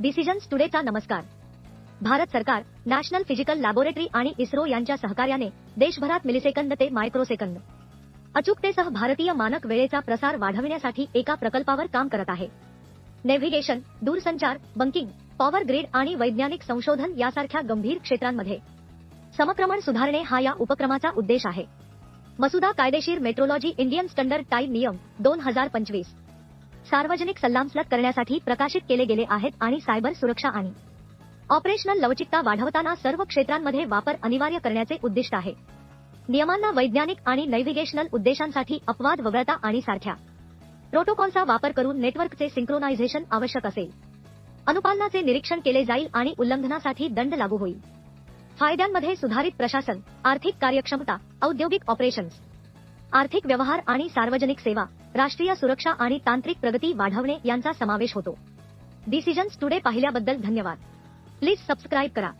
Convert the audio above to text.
Decisions टुडेचा नमस्कार. भारत सरकार national physical laboratory आणि इस्रो यांच्या सहकार्याने देशभरात मिलिसेकंद ते मायक्रोसेकंद. अचूकतेसह भारतीय मानक वेळेचा प्रसार वाढविण्यासाठी एका प्रकल्पावर काम करत आहे. नेव्हिगेशन दूरसंचार बंकिंग पॉवर ग्रीड आणि वैज्ञानिक संशोधन यासारख्या गंभीर क्षेत्रांमध्ये समक्रमण सुधारणे हा या उपक्रमाचा उद्देश आहे. मसुदा कायदेशीर मेट्रोलॉजी इंडियन स्टँडर्ड टाईम नियम दोन हजार पंचवीस. सार्वजनिक सल्लामसलत करण्यासाठी प्रकाशित केले गेले आहेत आणि सायबर सुरक्षा आणि ऑपरेशनल लवचिकता वाढवताना सर्व क्षेत्रांमध्ये वापर अनिवार्य करण्याचे उद्दिष्ट आहे. नियमांना वैज्ञानिक आणि नैव्हिगेशनल उद्देशांसाठी अपवाद वगळता आणि सारख्या प्रोटोकॉलचा वापर करून नेटवर्कचे सिंक्रोनायझेशन आवश्यक असेल. अनुपालनाचे निरीक्षण केले जाईल आणि उल्लंघनासाठी दंड लागू होईल. फायद्यांमध्ये सुधारित प्रशासन आर्थिक कार्यक्षमता औद्योगिक ऑपरेशन्स आर्थिक व्यवहार आणि सार्वजनिक सेवा राष्ट्रीय सुरक्षा आणि तांत्रिक प्रगती वाढवणे यांचा समावेश होतो. डिसिजन्स टुडे पाहिल्याबद्दल धन्यवाद. प्लीज सबस्क्राईब करा.